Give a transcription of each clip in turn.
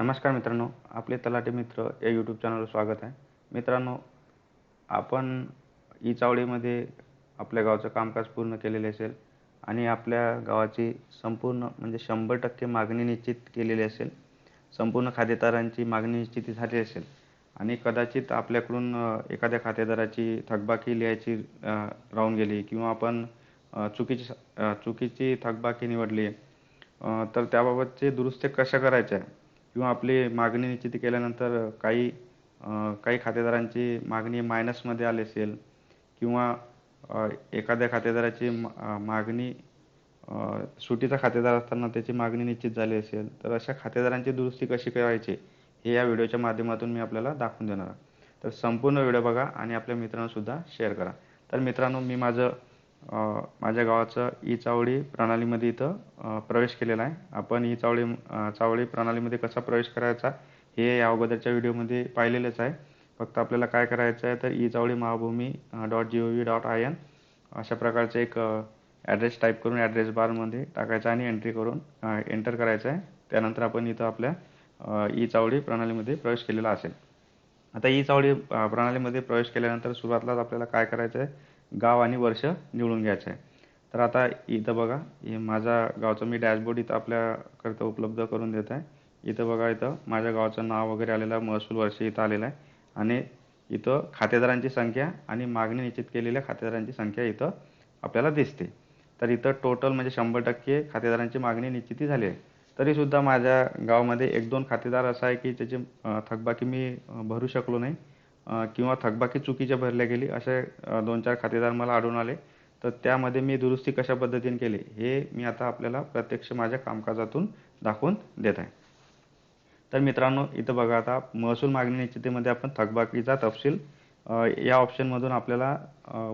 नमस्कार मित्रांनो आपले तलाठी मित्र या यूट्यूब चॅनलवर स्वागत आहे. मित्रांनो आपण ई चावडीमध्ये आपल्या गावाचं कामकाज पूर्ण केलेले असेल आणि आपल्या गावाची संपूर्ण म्हणजे शंभर टक्के मागणी निश्चित केलेली असेल संपूर्ण खातेदारांची मागणी निश्चित झाली असेल आणि कदाचित आपल्याकडून एखाद्या खातेदाराची थकबाकी लिहायची राहून गेली किंवा आपण चुकीची चुकीची थकबाकी निवडली तर त्याबाबतचे दुरुस्ती कशा करायच्या किंवा आपली मागणी निश्चित केल्यानंतर काही काही खातेदारांची मागणी मायनसमध्ये आली असेल किंवा एखाद्या खातेदाराची मागणी सुटीचा खातेदार असताना त्याची मागणी निश्चित झाली असेल तर अशा खातेदारांची दुरुस्ती कशी करायची हे या व्हिडिओच्या माध्यमातून मी आपल्याला दाखवून देणार आहे. तर संपूर्ण व्हिडिओ बघा आणि आपल्या मित्रांना सुद्धा शेअर करा. तर मित्रांनो मी माझं माझ्या गावाचं ई चावडी प्रणालीमध्ये इथं प्रवेश केलेला आहे. आपण ई चावडी चावडी प्रणालीमध्ये कसा प्रवेश करायचा हे या अगोदरच्या व्हिडिओमध्ये पाहिलेलंच आहे. फक्त आपल्याला काय करायचं आहे तर e Chavadi Mahabhumi dot G O V dot I N अशा प्रकारचं एक ॲड्रेस टाईप करून ॲड्रेस बारमध्ये टाकायचा आणि एंट्री करून एंटर करायचं आहे. त्यानंतर आपण इथं आपल्या ई चावडी प्रणालीमध्ये प्रवेश केलेला असेल. आता ई चावडी प्रणालीमध्ये प्रवेश केल्यानंतर सुरुवातीलाच आपल्याला काय करायचं आहे? गाव आणि वर्ष निवडून घ्यायचं आहे तर आता इथं बघा हे माझा गावचं मी डॅशबोर्ड इथं आपल्याकरता उपलब्ध करून देत आहे. इथं बघा इथं माझ्या गावाचं नाव वगैरे आलेलं आहे महसूल वर्ष इथं आलेलं आहे. आणि इथं खातेदारांची संख्या आणि मागणी निश्चित केलेल्या खातेदारांची संख्या इथं आपल्याला दिसते. तर इथं टोटल म्हणजे शंभर टक्के खातेदारांची मागणी निश्चिती झाली आहे. तरीसुद्धा माझ्या गावामध्ये एक दोन खातेदार असा आहे की त्याची थकबाकी मी भरू शकलो नाही. किंवा थकबाकी चुकीच्या भरल्या गेली असे दोन चार खातेदार मला आढळून आले. तर त्यामध्ये मी दुरुस्ती कशा पद्धतीने केली हे मी आता आपल्याला प्रत्यक्ष माझ्या कामकाजातून दाखवून देत आहे. तर मित्रांनो इथं बघा आता महसूल मागणी निश्चितीमध्ये आपण थकबाकीचा तपशील या ऑप्शनमधून आपल्याला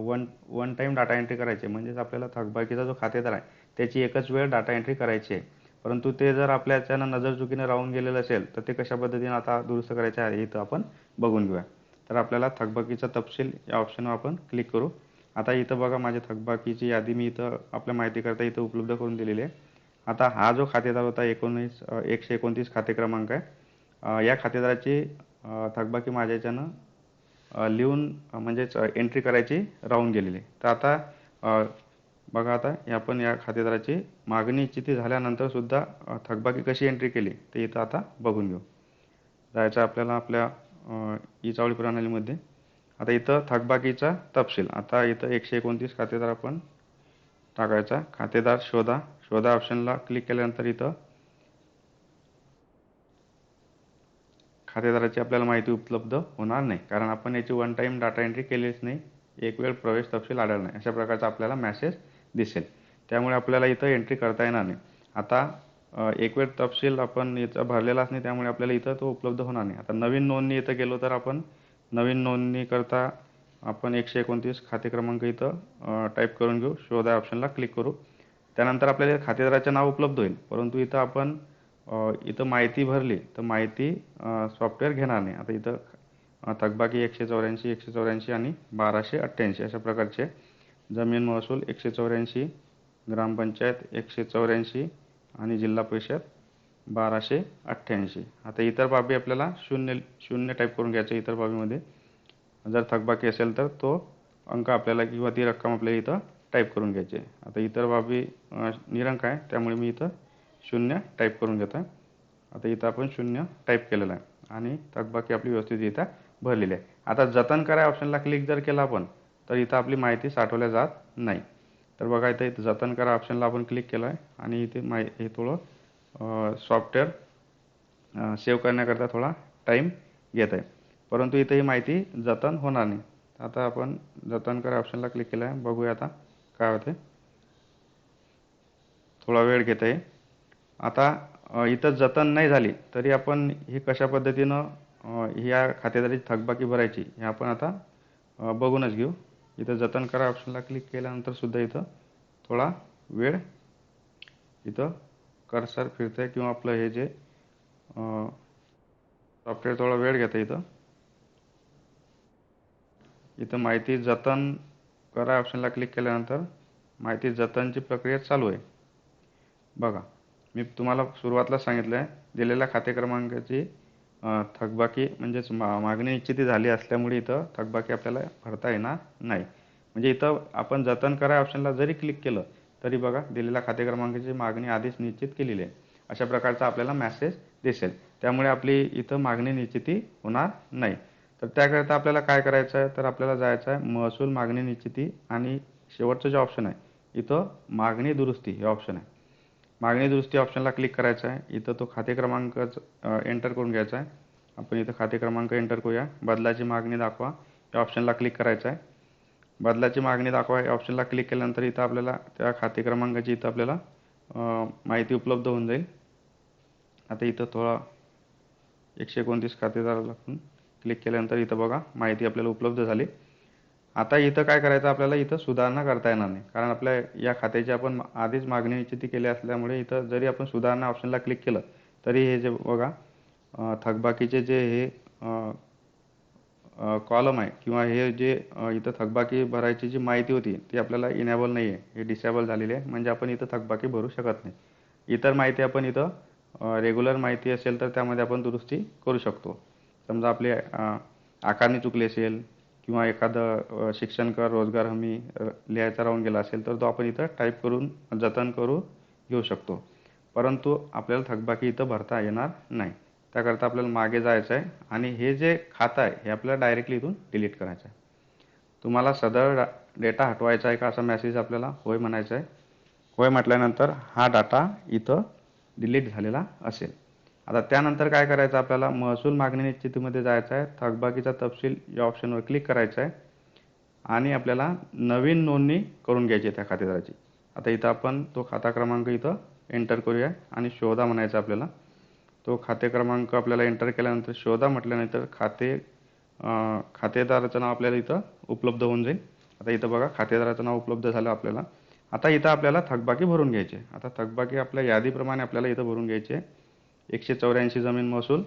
one one time data entry करायची आहे. म्हणजेच आपल्याला थकबाकीचा जो खातेदार आहे त्याची एकच वेळ डाटा एंट्री करायची आहे. परंतु ते जर आपल्याच्यानं नजर चुकीनं राहून गेलेलं असेल तर ते कशा पद्धतीने आता दुरुस्त करायचे आहे इथं आपण बघून घेऊया. तर आपल्याला थकबाकीचा तपशील या ऑप्शनवर आपण क्लिक करू. आता इथं बघा माझ्या थकबाकीची यादी मी इथं आपल्या माहितीकरता इथं उपलब्ध करून दिलेली आहे. आता हा जो खातेदार होता एकोणीस एकशे एकोणतीस खाते क्रमांक आहे. या खातेदाराची थकबाकी माझ्या याच्यानं लिहून म्हणजेच एंट्री करायची राहून गेलेली तर आता बघा आता या आपण या खातेदाराची मागणी इच्छिती झाल्यानंतर सुद्धा थकबाकी कशी एंट्री केली ते इथं आता बघून घेऊ. जायचं आपल्याला आपल्या ई चावडी प्रणालीमध्ये. आता इथं थकबाकीचा तपशील. आता इथं एकशे एकोणतीस खातेदार आपण टाकायचा. खातेदार शोधा. शोधा ऑप्शनला क्लिक केल्यानंतर इथं खातेदाराची आपल्याला माहिती उपलब्ध होणार नाही. कारण आपण याची वन टाईम डाटा एंट्री केलीच नाही. एक वेळ प्रवेश तपशील आढळला नाही. अशा प्रकारचा आपल्याला मॅसेज दिसेल. त्यामुळे आपल्याला इथं एंट्री करता येणार नाही. आता एक वेळ तपशील आपण याचा भरलेलाच नाही त्यामुळे आपल्याला इथं तो उपलब्ध होणार नाही. आता नवीन नोंदणी इथं गेलो तर आपण नवीन नोंदणीकरता आपण एकशे एकोणतीस खाते क्रमांक इथं टाईप करून घेऊ शोधा ऑप्शनला क्लिक करू. त्यानंतर आपल्याला खातेदाराचे नाव उपलब्ध होईल. परंतु इथं आपण इथं माहिती भरली तर माहिती सॉफ्टवेअर घेणार नाही. आता इथं थकबाकी एकशे चौऱ्याऐंशी एकशे चौऱ्याऐंशी आणि बाराशे अठ्ठ्याऐंशी अशा प्रकारचे जमीन महसूल एकशे चौऱ्याऐंशी ग्रामपंचायत एकशे चौऱ्याऐंशी आणि जिल्हा परिषद बाराशे अठ्ठ्याऐंशी. आता इतर बाबी आपल्याला शून्य शून्य टाईप करून घ्यायचं इतर बाबीमध्ये. जर थकबाकी असेल तर तो अंक आपल्याला किंवा ती रक्कम आपल्याला इथं टाईप करून घ्यायची आता इतर बाबी निरंक आहे त्यामुळे मी इथं शून्य टाईप करून घेतो आहे आता इथं आपण शून्य टाईप केलेलं आहे. आणि थकबाकी आपली व्यवस्थित इथं भरलेली आहे. आता जतन करा ऑप्शनला क्लिक जर केला आपण तर इथं आपली माहिती साठवल्या जात नाही. तर बघा इथं इथं जतन करा ऑप्शनला आपण क्लिक केलं आहे आणि इथे माय हे थोडं सॉफ्टवेअर सेव्ह करण्याकरता थोडा टाईम घेत आहे परंतु इथे ही माहिती जतन होणार नाही. आता आपण जतन करा ऑप्शनला क्लिक केलं आहे बघूया आता काय होते थोडा वेळ घेत आहे आता इथं जतन नाही झाली तरी आपण ही कशा पद्धतीनं ह्या खातेदारीची थकबाकी भरायची हे आपण आता बघूनच घेऊ. इथं जतन करा ऑप्शनला क्लिक केल्यानंतर सुद्धा इथं थोडा वेळ इथं कर्सर फिरतंय किंवा आपलं हे जे सॉफ्टवेअर थोडा वेळ घेतं इथं. इथं माहिती जतन करा ऑप्शनला क्लिक केल्यानंतर माहिती जतनची प्रक्रिया चालू आहे. बघा मी तुम्हाला सुरुवातीला सांगितलं आहे दिलेल्या खाते क्रमांकाची थकबाकी म्हणजेच मा मागणी निश्चिती झाली असल्यामुळे इथं थकबाकी आपल्याला भरता येणार नाही. म्हणजे इथं आपण जतन करा ऑप्शनला जरी क्लिक केलं तरी बघा दिलेल्या खाते क्रमांकाची मागणी आधीच निश्चित केलेली आहे. अशा प्रकारचा आपल्याला मॅसेज दिसेल. त्यामुळे आपली इथं मागणी निश्चिती होणार नाही. तर त्याकरिता आपल्याला काय करायचं आहे तर आपल्याला जायचं आहे महसूल मागणी निश्चिती आणि शेवटचं जे ऑप्शन आहे इथं मागणी दुरुस्ती हे ऑप्शन आहे. मागणी दुरुस्ती ऑप्शनला क्लिक करायचं आहे. इथं तो खाते क्रमांक एंटर करून घ्यायचा आहे. आपण इथं खाते क्रमांक एंटर करूया. बदलाची मागणी दाखवा. या ऑप्शनला क्लिक करायचं आहे. बदलाची मागणी दाखवा. या ऑप्शनला क्लिक केल्यानंतर इथं आपल्याला त्या खाते क्रमांकाची इथं आपल्याला माहिती उपलब्ध होऊन जाईल. आता इथं थोडा एकशे एकोणतीस खातेदाराला क्लिक केल्यानंतर इथं बघा माहिती आपल्याला उपलब्ध झाली. आता इथं काय करायचं? आपल्याला इथं सुधारणा करता येणार नाही. कारण आपल्या या खात्याची आपण आधीच मागणी निश्चिती केली असल्यामुळे इथं जरी आपण सुधारणा ऑप्शनला क्लिक केलं तरी हे जे बघा थकबाकीचे जे हे कॉलम आहे किंवा हे जे इथं थकबाकी भरायची जी माहिती होती ती आपल्याला इनेबल नाही आहे. हे डिसेबल झालेली आहे. म्हणजे आपण इथं थकबाकी भरू शकत नाही. इतर माहिती आपण इथं रेग्युलर माहिती असेल तर त्यामध्ये आपण दुरुस्ती करू शकतो. समजा आपली आकारणी चुकली असेल किंवा एखादं शिक्षण कर रोजगार हमी लिहायचा राहून गेला असेल तर तो आपण इथं टाईप करून जतन करू घेऊ शकतो. परंतु आपल्याला थकबाकी इथं भरता येणार नाही. त्याकरता आपल्याला मागे जायचं आहे आणि हे जे खातं आहे हे आपल्याला डायरेक्टली इथून डिलीट करायचं आहे. तुम्हाला सदर डा डेटा हटवायचा आहे का असा मेसेज आपल्याला होय म्हणायचा आहे? होय म्हटल्यानंतर हा डाटा इथं डिलीट झालेला असेल. आता त्यानंतर काय करायचं आपल्याला? महसूल मागणी निश्चितीमध्ये जायचं आहे. थकबाकीचा तपशील या ऑप्शनवर क्लिक करायचं आहे. आणि आपल्याला नवीन नोंदणी करून घ्यायची आहे त्या खातेदाराची. आता इथं आपण तो खाता क्रमांक इथं एंटर करूया आणि शोधा म्हणायचा आपल्याला. तो खाते क्रमांक आपल्याला एंटर केल्यानंतर शोधा म्हटल्यानंतर खाते खातेदाराचं नाव आपल्याला इथं उपलब्ध होऊन जाईल. आता इथं बघा खातेदाराचं नाव उपलब्ध झालं आपल्याला. आता इथं आपल्याला थकबाकी भरून घ्यायची आता थकबाकी आपल्या यादीप्रमाणे आपल्याला इथं भरून घ्यायची आहे. एकशे चौऱ्याऐंशी जमीन महसूल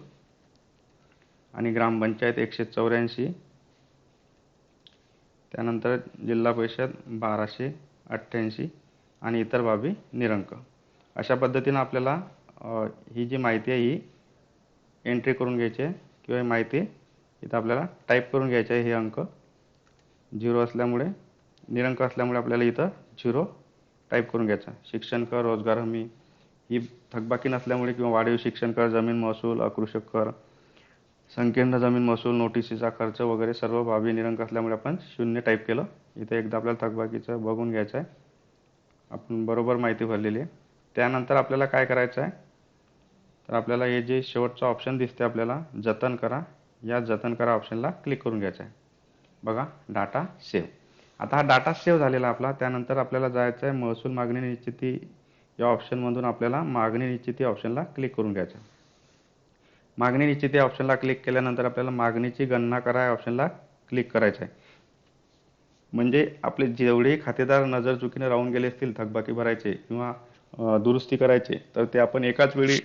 आणि ग्रामपंचायत एकशे चौऱ्याऐंशी. त्यानंतर जिल्हा परिषद बाराशे अठ्ठ्याऐंशी आणि इतर बाबी निरंक. अशा पद्धतीनं आपल्याला ही जी माहिती आहे ही एंट्री करून घ्यायची आहे किंवा ही माहिती इथं आपल्याला टाईप करून घ्यायची आहे हे अंक. झिरो असल्यामुळे निरंक असल्यामुळे आपल्याला इथं झिरो टाईप करून घ्यायचा शिक्षण कर रोजगार हमी ही थकबाकी नसल्यामुळे किंवा वाढीव शिक्षण कर जमीन महसूल आकृषक कर संकीर्ण जमीन महसूल नोटिसीचा खर्च वगैरे सर्व बाबी निरंक असल्यामुळे आपण शून्य टाईप केलं. इथे एकदा आपल्याला थकबाकीचं बघून घ्यायचं आहे आपण बरोबर माहिती भरलेली आहे. त्यानंतर आपल्याला काय करायचं आहे तर आपल्याला हे जे शेवटचं ऑप्शन दिसते आपल्याला जतन करा. या जतन करा ऑप्शनला क्लिक करून घ्यायचं आहे बघा डाटा सेव्ह आता हा डाटा सेव्ह झालेला आपला. त्यानंतर आपल्याला जायचं आहे महसूल मागणी निश्चिती या ऑप्शनमधून आपल्याला मागणी निश्चिती ऑप्शनला क्लिक करून घ्यायचं आहे. मागणी निश्चिती या ऑप्शनला क्लिक केल्यानंतर आपल्याला मागणीची गणना करा या ऑप्शनला क्लिक करायचं आहे. म्हणजे आपले जेवढे खातेदार नजर चुकीने राहून गेले असतील थकबाकी भरायचे किंवा दुरुस्ती करायचे तर ते आपण एकाच वेळी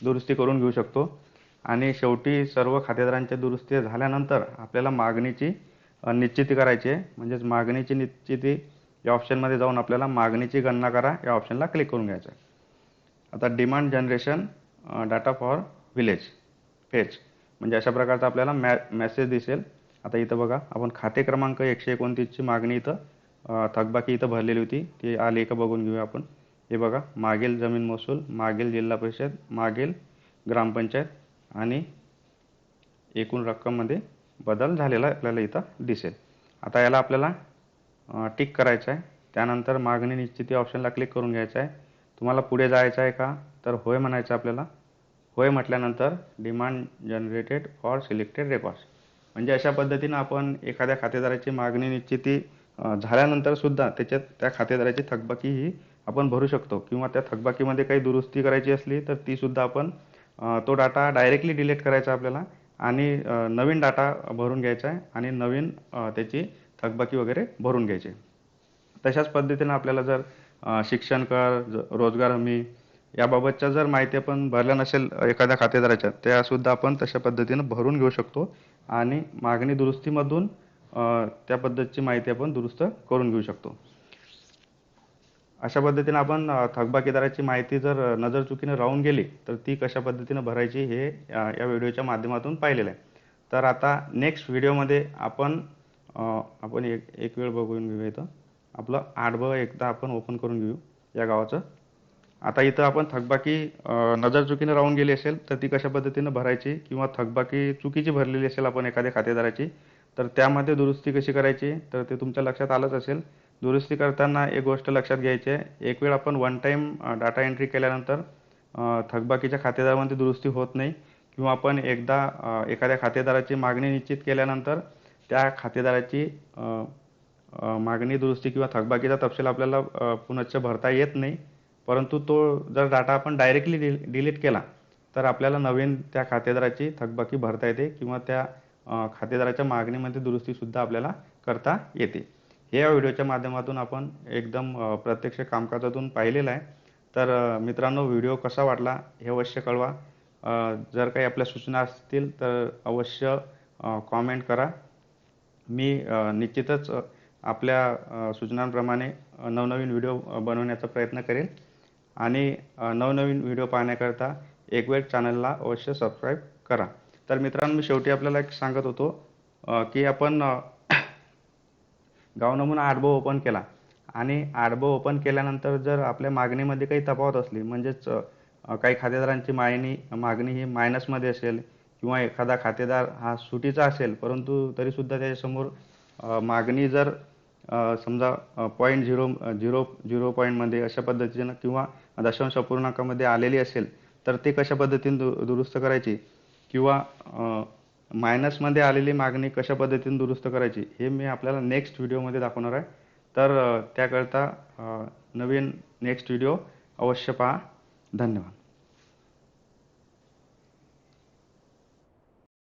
दुरुस्ती करून घेऊ शकतो. आणि शेवटी सर्व खातेदारांच्या दुरुस्ती झाल्यानंतर आपल्याला मागणीची निश्चिती करायची आहे. म्हणजेच मागणीची निश्चिती या ऑप्शनमध्ये जाऊन आपल्याला मागणीची गणना करा. या ऑप्शनला क्लिक करून घ्यायचं आहे. आता demand generation data for village fetch म्हणजे अशा प्रकारचा आपल्याला मॅ मेसेज दिसेल. आता इथं बघा आपण खाते क्रमांक एकशे एकोणतीसची मागणी इथं थकबाकी इथं भरलेली होती. ती आली का बघून घेऊया आपण. हे बघा मागील जमीन महसूल मागील जिल्हा परिषद मागील ग्रामपंचायत आणि एकूण रक्कममध्ये बदल झालेला आपल्याला इथं दिसेल. आता याला आपल्याला टिक करायचं आहे. त्यानंतर मागणी निश्चिती ऑप्शनला क्लिक करून घ्यायचं आहे. तुम्हाला पुढे जायचं आहे का? तर होय म्हणायचं आपल्याला. होय म्हटल्यानंतर demand generated for selected records म्हणजे अशा पद्धतीनं आपण एखाद्या खातेदाराची मागणी निश्चिती झाल्यानंतरसुद्धा झाल्यानंतर सुद्धा त्याच्यात त्या खातेदाराची थकबाकी ही आपण भरू शकतो. किंवा त्या थकबाकीमध्ये काही दुरुस्ती करायची असली तर ती सुद्धा आपण तो डाटा डायरेक्टली डिलीट करायचा आपल्याला आणि नवीन डाटा भरून घ्यायचा आहे आणि नवीन त्याची थकबाकी वगैरे भरून घ्यायचे. तशाच पद्धतीनं आपल्याला जर शिक्षण कर रोजगार हमी याबाबतच्या जर माहिती आपण भरल्या नसेल एखाद्या खातेदाराच्या त्यासुद्धा आपण तशा पद्धतीनं भरून घेऊ शकतो आणि मागणी दुरुस्तीमधून त्या पद्धतीची माहिती आपण दुरुस्त करून घेऊ शकतो. अशा पद्धतीनं आपण थकबाकीदाराची माहिती जर नजर चुकीनं राहून गेली तर ती कशा पद्धतीनं भरायची हे या व्हिडिओच्या माध्यमातून पाहिलेलं आहे. तर आता नेक्स्ट व्हिडिओमध्ये आपण आपण एक एक वेळ बघून घेऊया इथं. आपलं आठ एकदा आपण ओपन करून घेऊ या गावाचं. आता इथं आपण थकबाकी नजर चुकीनं राहून गेली असेल तर ती कशा पद्धतीनं भरायची किंवा थकबाकी चुकीची भरलेली असेल आपण एखाद्या खातेदाराची तर त्यामध्ये दुरुस्ती कशी करायची? तर ते तुमच्या लक्षात आलंच असेल. दुरुस्ती करताना एक गोष्ट लक्षात घ्यायची आहे. एक वेळ आपण वन टाईम डाटा एंट्री केल्यानंतर थकबाकीच्या खातेदारामध्ये दुरुस्ती होत नाही. किंवा आपण एकदा एखाद्या खातेदाराची मागणी निश्चित केल्यानंतर त्या खातेदाराची मागणी दुरुस्ती किंवा थकबाकीचा तपशील आपल्याला पुनश्च भरता येत नाही. परंतु तो जर डाटा आपण डायरेक्टली डिलीट केला तर आपल्याला नवीन त्या खातेदाराची थकबाकी भरता येते किंवा त्या खातेदाराच्या मागणीमध्ये दुरुस्तीसुद्धा आपल्याला करता येते. हे या व्हिडिओच्या माध्यमातून आपण एकदम प्रत्यक्ष कामकाजातून पाहिलेलं आहे. तर मित्रांनो व्हिडिओ कसा वाटला हे अवश्य कळवा. जर काही आपल्या सूचना असतील तर अवश्य कॉमेंट करा. मी निश्चितच आपल्या सूचनांप्रमाणे नवनवीन व्हिडिओ बनवण्याचा प्रयत्न करेन. आणि नवनवीन व्हिडिओ पाहण्याकरता एक वेळ चॅनलला अवश्य सबस्क्राईब करा. तर मित्रांनो मी शेवटी आपल्याला एक सांगत होतो की आपण गाव नमुना आडबो ओपन केला. आणि आडबो ओपन केल्यानंतर जर आपल्या मागणीमध्ये काही तफावत असली म्हणजेच काही खातेदारांची मागणी मागणी ही मायनसमध्ये असेल किंवा एखादा खातेदार हा सुटीचा असेल परंतु तरीसुद्धा त्याच्यासमोर मागणी जर समजा पॉईंट झिरो झिरो झिरो पॉईंटमध्ये अशा पद्धतीनं किंवा दशांश अपूर्णांकामध्ये आलेली असेल तर ते कशा पद्धतीने दु दुरुस्त करायची? किंवा मायनसमध्ये आलेली मागणी कशा पद्धतीने दुरुस्त करायची? हे मी आपल्याला नेक्स्ट व्हिडिओमध्ये दाखवणार आहे. तर त्याकरता नवीन नेक्स्ट व्हिडिओ अवश्य पहा. धन्यवाद.